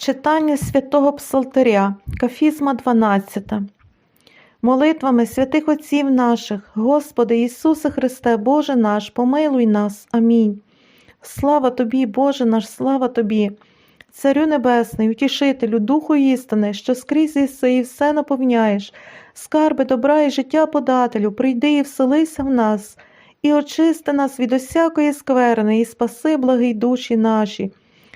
Читання святого Псалтиря, Кафізма 12. Молитвами святих Отців наших, Господи Ісусе Христе, Боже наш, помилуй нас. Амінь. Слава Тобі, Боже наш, слава Тобі, Царю Небесний, утішителю, Духу істини, що скрізь єси і все наповняєш, скарби добра і життя подателю, прийди і вселися в нас, і очисти нас від усякої скверни, і спаси благий душі наші.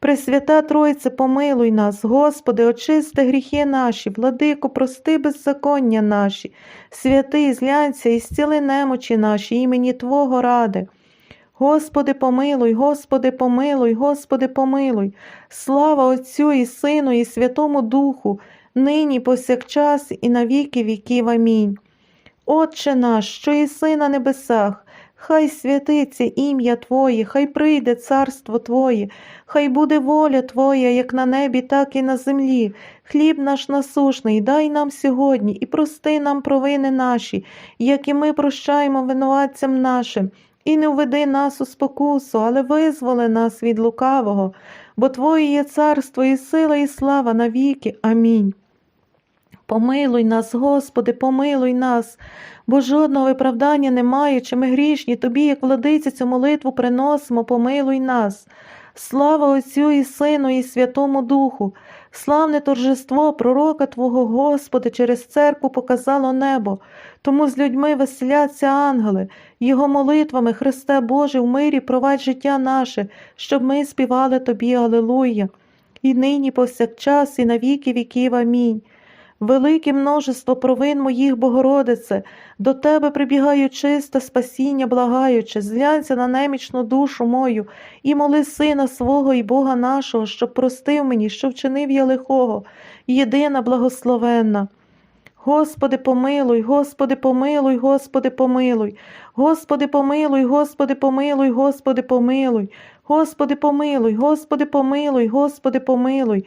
Пресвята Тройце, помилуй нас, Господи, очисти гріхи наші, владико, прости беззаконня наші, святий, злянься і зціли немочі наші, імені Твого ради. Господи, помилуй, Господи, помилуй, Господи, помилуй, слава Отцю і Сину, і Святому Духу, нині повсякчас і на віки віків. Амінь. Отче наш, що єси на небесах, Хай святиться ім'я Твоє, хай прийде царство Твоє, хай буде воля Твоя, як на небі, так і на землі. Хліб наш насушний, дай нам сьогодні і прости нам провини наші, як і ми прощаємо винуватцям нашим, і не введи нас у спокусу, але визволи нас від лукавого, бо Твоє є царство, і сила, і слава навіки. Амінь. Помилуй нас, Господи, помилуй нас, бо жодного виправдання немає, чи ми грішні, Тобі, як владиця, цю молитву приносимо, помилуй нас. Слава Отцю і Сину, і Святому Духу, славне торжество пророка Твого Господи, через церкву показало небо, тому з людьми веселяться ангели, Його молитвами, Христе Боже, в мирі провадь життя наше, щоб ми співали Тобі, Алилуя, і нині повсякчас, і на віки віків. Амінь. Велике множество провин моїх, Богородице, до Тебе прибігаю чисте спасіння, благаючи, зглянься на немічну душу мою, і моли Сина свого і Бога нашого, щоб простив мені, що вчинив я лихого, єдина благословенна. Господи, помилуй, Господи, помилуй, Господи, помилуй, Господи, помилуй, Господи, помилуй, Господи, помилуй, Господи, помилуй, Господи, помилуй, Господи, помилуй,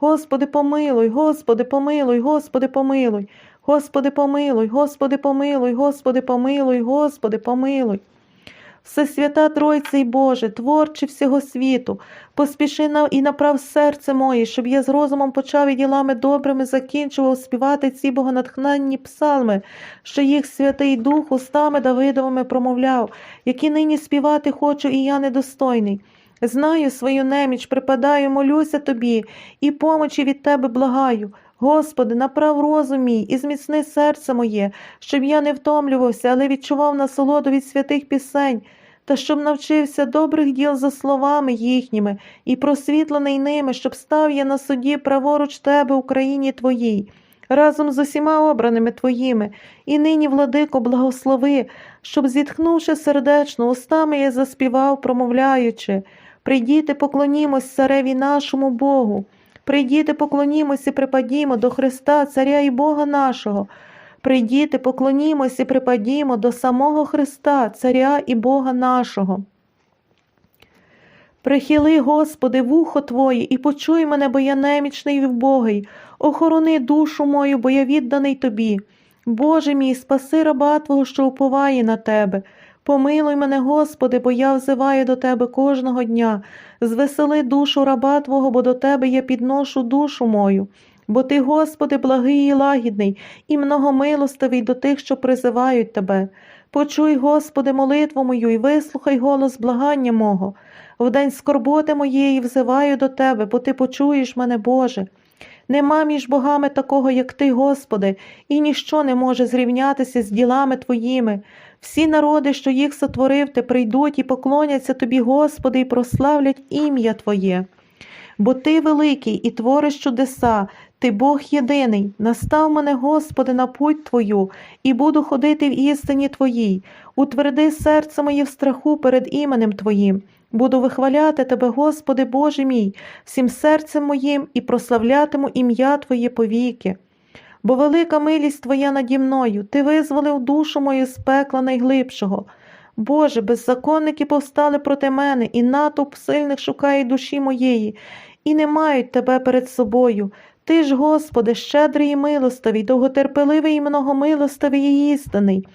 Господи, помилуй, Господи, помилуй, Господи, помилуй, Господи, помилуй, Господи, помилуй, Господи, помилуй, Господи, помилуй. Всесвята Тройце й Боже, творче всього світу, поспіши на і направ серце моє, щоб я з розумом почав і ділами добрими закінчував співати ці богонатхненні псалми, що їх Святий Дух устами Давидовими промовляв, які нині співати хочу, і я недостойний. Знаю свою неміч, припадаю, молюся тобі, і помочі від тебе благаю. Господи, направ розум мій і зміцни серце моє, щоб я не втомлювався, але відчував насолоду від святих пісень, та щоб навчився добрих діл за словами їхніми і просвітлений ними, щоб став я на суді праворуч тебе, Україні Твоїй, разом з усіма обраними Твоїми, і нині, владико, благослови, щоб, зітхнувши сердечно, устами я заспівав, промовляючи. Прийдіте, поклонімось цареві нашому Богу. Прийдіте, поклонімось і припадімо до Христа, Царя і Бога нашого. Прийдіте, поклонімось і припадімо до самого Христа, Царя і Бога нашого. Прихили, Господи, вухо Твоє, і почуй мене, бо я немічний і вбогий. Охорони душу мою, бо я відданий Тобі. Боже мій, спаси раба Твого, що уповає на Тебе. Помилуй мене, Господи, бо я взиваю до Тебе кожного дня. Звесели душу раба Твого, бо до Тебе я підношу душу мою. Бо Ти, Господи, благий і лагідний, і многомилостивий до тих, що призивають Тебе. Почуй, Господи, молитву мою і вислухай голос благання мого. В день скорботи моєї взиваю до Тебе, бо Ти почуєш мене, Боже. Нема між богами такого, як Ти, Господи, і ніщо не може зрівнятися з ділами Твоїми. Всі народи, що їх сотворив, ти прийдуть і поклоняться тобі, Господи, і прославлять ім'я Твоє. Бо ти великий і твориш чудеса, ти Бог єдиний. Настав мене, Господи, на путь Твою, і буду ходити в істині Твоїй. Утверди серце моє в страху перед іменем Твоїм. Буду вихваляти Тебе, Господи Боже мій, всім серцем моїм і прославлятиму ім'я Твоє повіки. Бо велика милість Твоя наді мною, Ти визволив душу мою з пекла найглибшого. Боже, беззаконники повстали проти мене, і натовп сильних шукає душі моєї, і не мають Тебе перед собою. Ти ж, Господи, щедрий і милостивий, довготерпеливий і многомилостивий і істинний.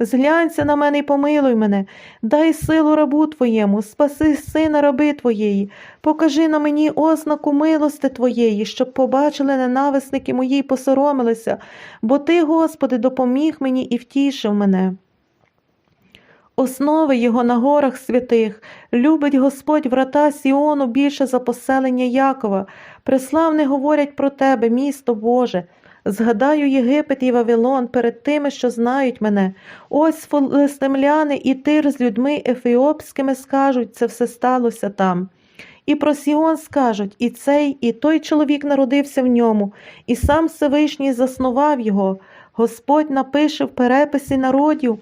Зглянься на мене і помилуй мене, дай силу рабу Твоєму, спаси сина раби Твоєї, покажи на мені ознаку милости Твоєї, щоб побачили ненависники мої й посоромилися, бо Ти, Господи, допоміг мені і втішив мене. Основи його на горах святих, любить Господь врата Сіону більше за поселення Якова. Преславне говорять про тебе, місто Боже. Згадаю Єгипет і Вавилон перед тими, що знають мене. Ось филистимляни і тир з людьми ефіопськими скажуть, це все сталося там. І про Сіон скажуть, і цей, і той чоловік народився в ньому, і сам Всевишній заснував його. Господь напише в переписі народів.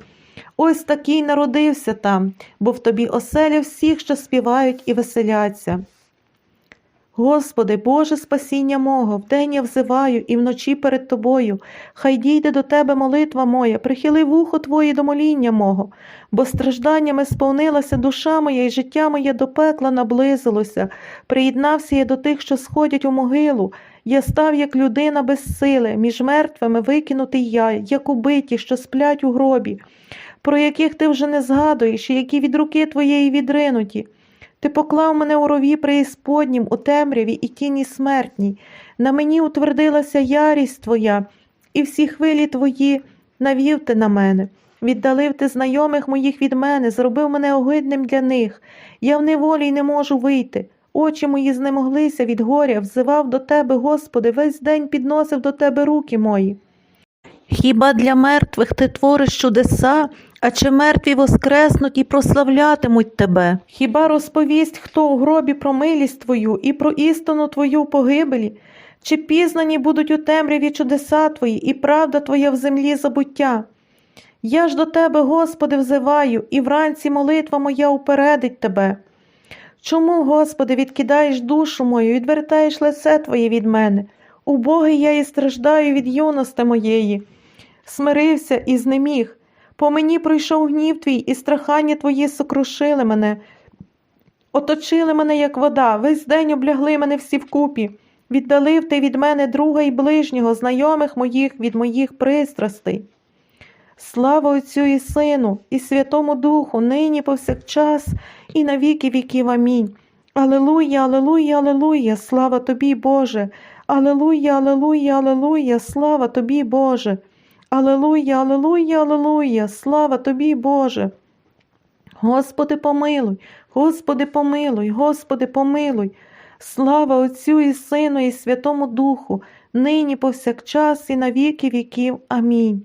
Ось такий народився там, бо в тобі оселя всіх, що співають і веселяться. Господи, Боже спасіння мого, вдень я взиваю і вночі перед Тобою. Хай дійде до Тебе молитва моя, прихили вухо Твоє до моління мого, бо стражданнями сповнилася душа моя, і життя моє до пекла наблизилося. Приєднався я до тих, що сходять у могилу. Я став, як людина без сили, між мертвими викинутий я, як убиті, що сплять у гробі, про яких ти вже не згадуєш, і які від руки твоєї відринуті. Ти поклав мене у рові преісподнім, у темряві і тіні смертній. На мені утвердилася ярість Твоя, і всі хвилі Твої навів ти на мене. Віддалив ти знайомих моїх від мене, зробив мене огидним для них. Я в неволі й не можу вийти. Очі мої знемоглися від горя, взивав до Тебе, Господи, весь день підносив до Тебе руки мої. Хіба для мертвих ти твориш чудеса, а чи мертві воскреснуть і прославлятимуть тебе? Хіба розповість хто у гробі про милість твою і про істину твою погибелі? Чи пізнані будуть у темряві чудеса твої, і правда твоя в землі забуття? Я ж до тебе, Господи, взиваю, і вранці молитва моя упередить тебе. Чому, Господи, відкидаєш душу мою, відвертаєш лице Твоє від мене? Убогий я і страждаю від юності моєї. Смирився і знеміг. По мені пройшов гнів твій, і страхання твої сокрушили мене. Оточили мене, як вода, весь день облягли мене всі вкупі. Віддалив ти від мене друга і ближнього, знайомих моїх від моїх пристрастей. Слава Отцю і Сину, і Святому Духу, нині повсякчас, і на віки віків. Амінь. Алелуя, алелуя, алелуя, слава тобі, Боже. Алелуя, алелуя, алелуя, слава тобі, Боже. Алелуя, алелуя, алелуя, слава тобі, Боже. Господи, помилуй, Господи, помилуй, Господи, помилуй. Слава Отцю і Сину, і Святому Духу, нині повсякчас, і на віки віків. Амінь.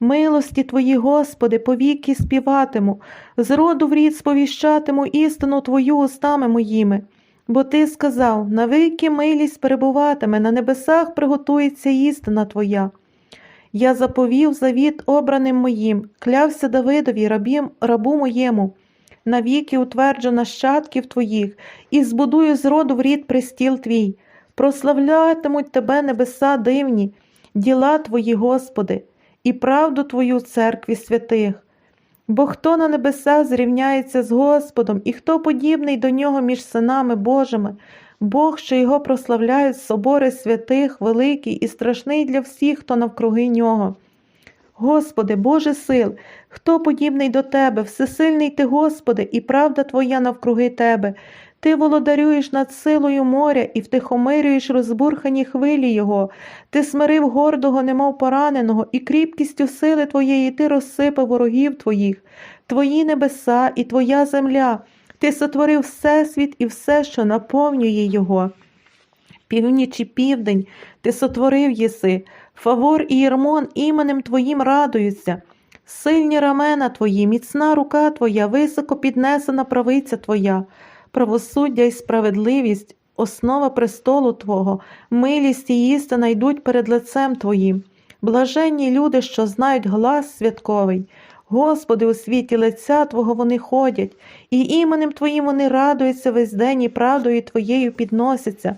Милості Твої, Господи, повіки співатиму, з роду в рід сповіщатиму істину Твою устами моїми. Бо Ти сказав, навики милість перебуватиме, на небесах приготується істина Твоя. Я заповів завіт обраним моїм, клявся Давидові, рабім, рабу моєму, навіки утверджу нащадків Твоїх, і збудую з роду в рід престіл Твій. Прославлятимуть Тебе небеса дивні, діла Твої, Господи, і правду Твою церкві святих. Бо хто на небесах зрівняється з Господом, і хто подібний до нього між синами Божими, Бог, що його прославляють собори святих, великий і страшний для всіх, хто навкруги нього. Господи, Боже сил, хто подібний до Тебе, всесильний Ти, Господи, і правда Твоя навкруги Тебе. Ти володарюєш над силою моря і втихомирюєш розбурхані хвилі Його, ти смирив гордого, немов пораненого, і кріпкістю сили Твоєї ти розсипав ворогів Твоїх, Твої небеса і Твоя земля. Ти сотворив Всесвіт і все, що наповнює Його. Північ і південь ти сотворив єси, фавор і Єрмон іменем Твоїм радуються. Сильні рамена твої, міцна рука твоя, високо піднесена правиця твоя, правосуддя і справедливість, основа престолу Твого, милість і істина йдуть перед лицем Твоїм. Блаженні люди, що знають глас святковий. Господи, у світі лиця Твого вони ходять, і іменем Твоїм вони радуються весь день і правдою Твоєю підносяться.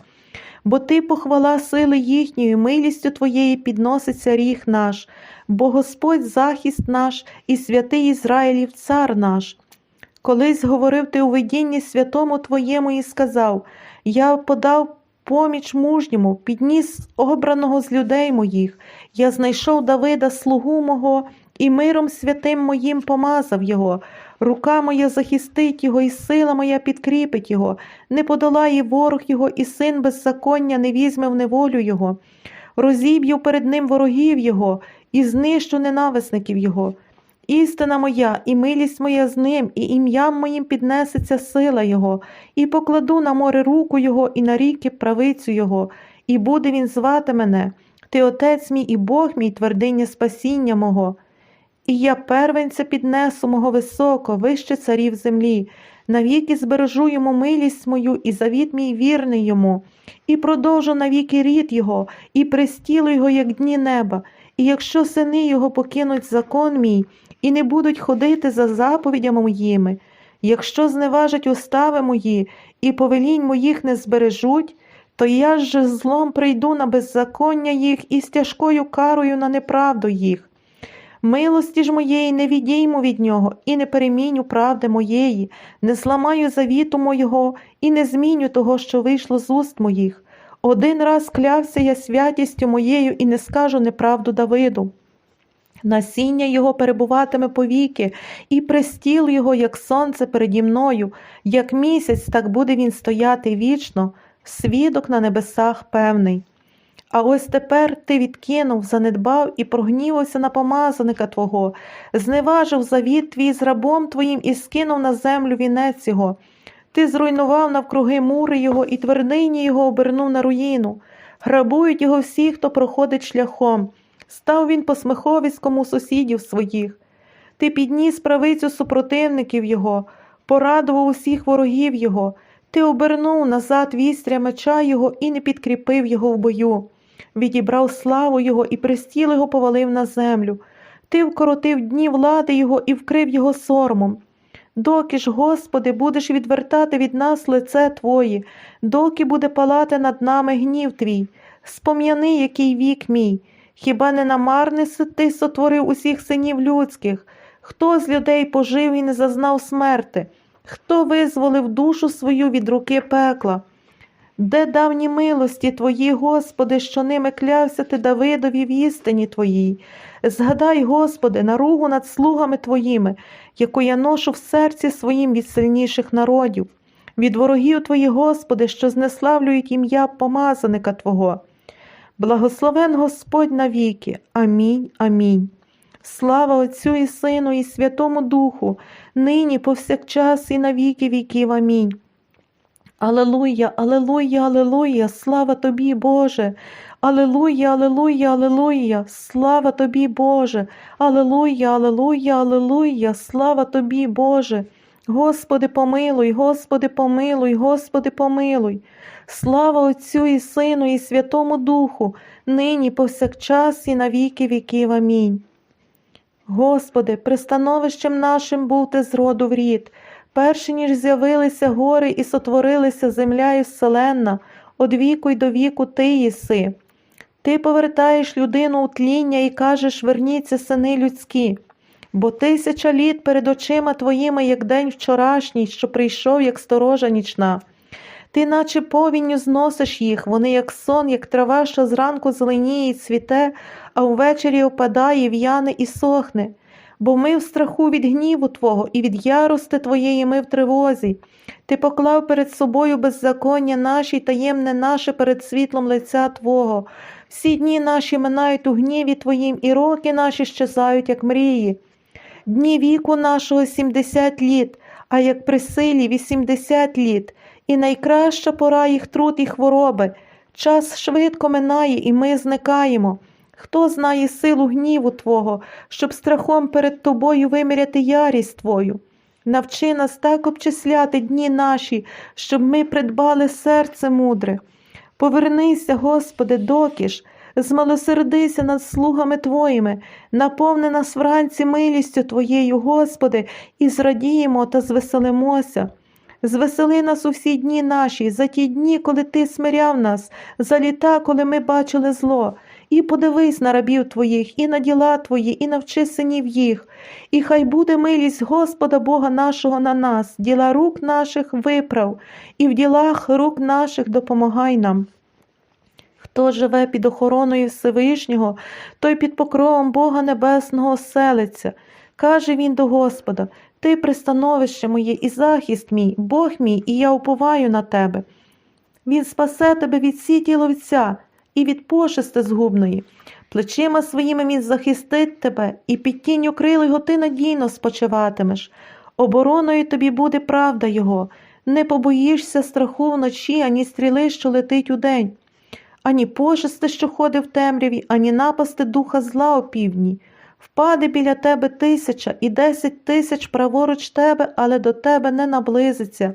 Бо Ти похвала сили їхньої, милістю Твоєї підноситься ріг наш, бо Господь захист наш і святий Ізраїлів цар наш. Колись говорив ти у видінні святому Твоєму і сказав: Я подав поміч мужньому, підніс обраного з людей моїх, я знайшов Давида, слугу мого, і миром святим моїм помазав його. Рука моя захистить його, і сила моя підкріпить його, не подолає ворог його, і син беззаконня не візьме в неволю його. Розіб'ю перед ним ворогів його, і знищу ненависників його. Істина моя, і милість моя з ним, і ім'ям моїм піднесеться сила Його, і покладу на море руку Його, і на ріки правицю Його, і буде він звати мене, Ти Отець мій і Бог мій, твердиня спасіння мого. І я первенця піднесу мого високо, вище царів землі, навіки збережу йому милість мою, і завіт мій вірний йому, і продовжу навіки рід його, і престілу його, як дні неба. І якщо сини його покинуть закон мій, і не будуть ходити за заповідями моїми, якщо зневажать устави мої і повелінь моїх не збережуть, то я ж злом прийду на беззаконня їх і з тяжкою карою на неправду їх. Милості ж моєї не відійму від нього, і не переміню правди моєї, не зламаю завіту мого і не зміню того, що вийшло з уст моїх. Один раз клявся я святістю моєю і не скажу неправду Давиду. Насіння його перебуватиме повіки, і престіл його, як сонце переді мною, як місяць, так буде він стояти вічно, свідок на небесах певний. А ось тепер ти відкинув, занедбав і прогнівався на помазаника Твого, зневажив завіт твій з рабом твоїм і скинув на землю вінець його. Ти зруйнував навкруги мури його і твердині його обернув на руїну. Грабують його всі, хто проходить шляхом. Став він посмеховиськом у сусідів своїх. Ти підніс правицю супротивників його, порадував усіх ворогів його, ти обернув назад вістря меча його і не підкріпив його в бою, відібрав славу його і престіл його повалив на землю. Ти вкоротив дні влади його і вкрив його сормом. Доки ж, Господи, будеш відвертати від нас лице Твоє, доки буде палати над нами гнів Твій, спом'яни, який вік мій. Хіба не намарне ти сотворив усіх синів людських? Хто з людей пожив і не зазнав смерти? Хто визволив душу свою від руки пекла? Де давні милості Твої, Господи, що ними клявся ти Давидові в істині Твоїй? Згадай, Господи, наругу над слугами Твоїми, яку я ношу в серці своїм від сильніших народів, від ворогів Твоїх, Господи, що знеславлюють ім'я помазаника Твого. Благословен Господь навіки. Амінь. Амінь. Слава Отцю і Сину, і Святому Духу, нині повсякчас і на віки віків. Амінь. Алелуя, Алелуя, Алелуя, слава тобі, Боже. Алелуя, Алелуя, Алелуя, слава тобі, Боже. Алелуя, Алелуя, Алелуя, слава тобі, Боже. Господи, помилуй, Господи, помилуй, Господи, помилуй. Слава Отцю і Сину, і Святому Духу, нині повсякчас і на віки віків. Амінь. Господи, пристановищем нашим був ти з роду в рід, перше ніж з'явилися гори і сотворилися земля і вселенна, од віку й до віку ти єси. Ти повертаєш людину у тління і кажеш верніться, сини людські, бо тисяча літ перед очима твоїми, як день вчорашній, що прийшов, як сторожа нічна. Ти, наче повінню, зносиш їх, вони, як сон, як трава, що зранку зеленіє і цвіте, а ввечері опадає, в'яне і сохне. Бо ми в страху від гніву Твого і від ярости Твоєї ми в тривозі. Ти поклав перед собою беззаконня наші таємне наше перед світлом лиця Твого. Всі дні наші минають у гніві Твоїм, і роки наші щезають, як мрії. Дні віку нашого сімдесят літ, а як при силі вісімдесят літ, і найкраща пора їх труд і хвороби. Час швидко минає, і ми зникаємо. Хто знає силу гніву Твого, щоб страхом перед Тобою виміряти ярість Твою? Навчи нас так обчисляти дні наші, щоб ми придбали серце мудре. Повернися, Господи, докіж, змилосердися над слугами Твоїми, наповни нас вранці милістю Твоєю, Господи, і зрадіємо та звеселимося. Звесели нас у всі дні наші, за ті дні, коли Ти смиряв нас, за літа, коли ми бачили зло. І подивись на рабів Твоїх, і на діла Твої, і навчи синів їх. І хай буде милість Господа Бога нашого на нас, діла рук наших виправ, і в ділах рук наших допомагай нам. Хто живе під охороною Всевишнього, той під покровом Бога Небесного селиться. Каже він до Господа: Ти пристановище моє і захист мій, Бог мій, і я уповаю на тебе. Він спасе тебе від сіті ловця і від пошести згубної. Плечима своїми він захистить тебе, і під тінню крил ти надійно спочиватимеш. Обороною тобі буде правда Його, не побоїшся страху вночі, ані стріли, що летить удень, ані пошести, що ходить в темряві, ані напасти духа зла о півдні. Впаде біля тебе тисяча і десять тисяч праворуч тебе, але до тебе не наблизиться.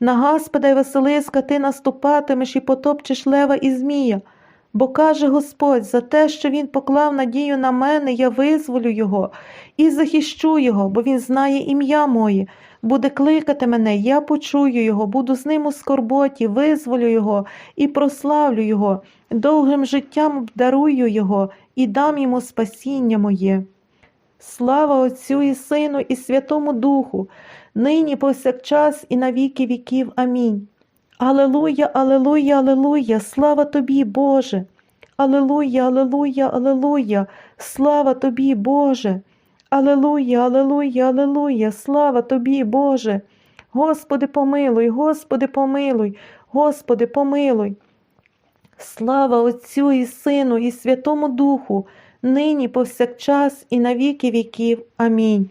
На Гаспода й Василиска ти наступатимеш і потопчеш лева і змія, бо каже Господь, за те, що він поклав надію на мене, я визволю його і захищу його, бо він знає ім'я моє, буде кликати мене, я почую його, буду з ним у скорботі, визволю його і прославлю його, довгим життям обдарую його і дам йому спасіння моє. Слава Отцю і Сину, і Святому Духу, нині повсякчас і на віки віків. Амінь. Алелуя, алелуя, алелуя, слава тобі, Боже. Алелуя, алелуя, алелуя, слава тобі, Боже. Алелуя, алелуя, алелуя, слава тобі, Боже. Господи, помилуй, Господи, помилуй, Господи, помилуй. Слава Отцю і Сину, і Святому Духу, нині повсякчас і на віки віків. Амінь.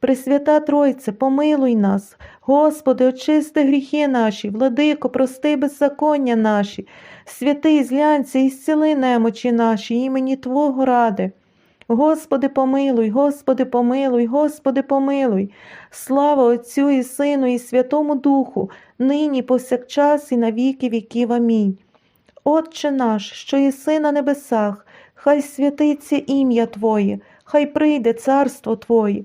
Пресвята Тройце, помилуй нас, Господи, очисти гріхи наші, владико, прости беззаконня наші, святий злянься і зціли немочі наші, імені Твого ради. Господи, помилуй, Господи, помилуй, Господи, помилуй. Слава Отцю і Сину, і Святому Духу, нині повсякчас і на віки віків. Амінь. Отче наш, що єси на небесах, хай святиться ім'я Твоє, хай прийде царство Твоє,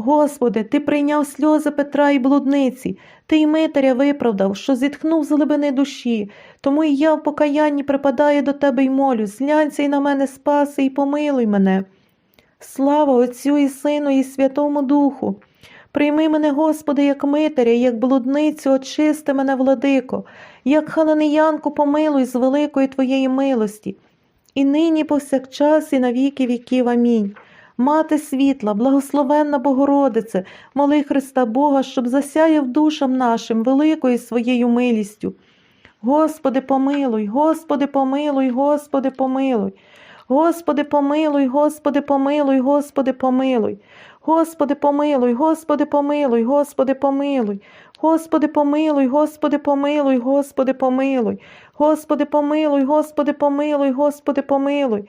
Господи, Ти прийняв сльози Петра і блудниці, Ти й Митаря виправдав, що зітхнув з глибини душі, тому і я в покаянні припадаю до Тебе й молю, зглянься й на мене спаси, і помилуй мене. Слава Отцю і Сину, і Святому Духу. Прийми мене, Господи, як митаря, як блудницю, очисти мене, владико, як халанеянку помилуй з великої Твоєї милості. І нині повсякчас, і на віки віків. Амінь. Мати світла, благословенна Богородице, моли Христа Бога, щоб засяяв душам нашим великою своєю милістю. Господи, помилуй, Господи, помилуй, Господи, помилуй. Господи, помилуй, Господи, помилуй, Господи, помилуй. Господи, помилуй, Господи, помилуй, Господи, помилуй. Господи, помилуй, Господи, помилуй, Господи, помилуй. Господи, помилуй, Господи, помилуй, Господи, помилуй.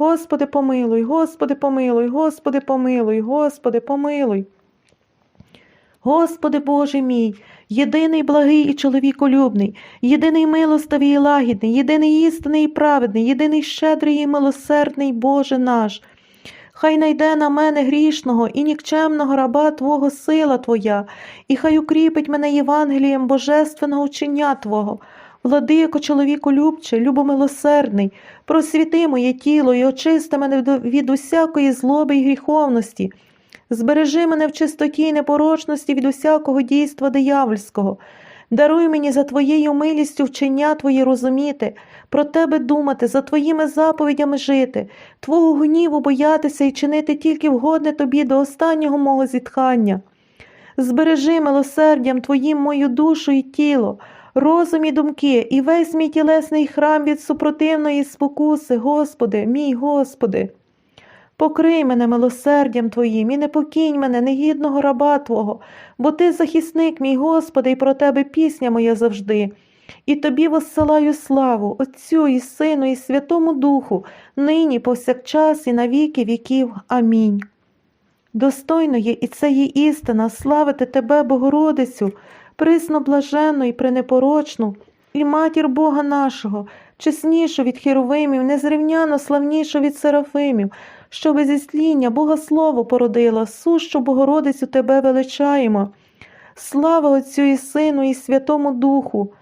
Господи, помилуй, Господи, помилуй, Господи, помилуй, Господи, помилуй. Господи Боже мій, єдиний благий і чоловіколюбний, єдиний милостивий і лагідний, єдиний істинний і праведний, єдиний щедрий і милосердний Боже наш. Хай найде на мене грішного і нікчемного раба Твого сила Твоя, і хай укріпить мене Євангелієм божественного вчення Твого. Владико, чоловіку любче, любомилосердний, просвіти моє тіло і очисти мене від усякої злоби і гріховності. Збережи мене в чистоті і непорочності від усякого дійства диявольського. Даруй мені за Твоєю милістю вчення Твої розуміти, про Тебе думати, за Твоїми заповідями жити, Твого гніву боятися і чинити тільки вгодне Тобі до останнього мого зітхання. Збережи милосердям Твоїм мою душу і тіло, розум і думки, і весь мій тілесний храм від супротивної спокуси, Господи, мій Господи. Покрий мене милосердям Твоїм і не покинь мене, негідного раба Твого, бо Ти захисник мій Господи, і про Тебе пісня моя завжди. І Тобі воссилаю славу, Отцю і Сину, і Святому Духу, нині, повсякчас, і на віки віків. Амінь. Достойно є і це є істина, славити Тебе, Богородицю, присно блаженну і пренепорочну, і матір Бога нашого, чеснішу від херовимів, незрівняно славнішу від серафимів, що без ісління Бога Слово породила, сущу Богородицю Тебе величаємо. Слава Отцю і Сину, і Святому Духу,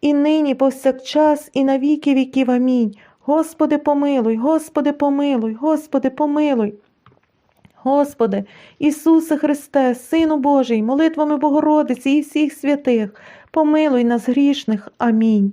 і нині, повсякчас, і на віки віків. Амінь. Господи, помилуй, Господи, помилуй, Господи, помилуй. Господи, Ісусе Христе, Сину Божий, молитвами Богородиці і всіх святих, помилуй нас грішних. Амінь.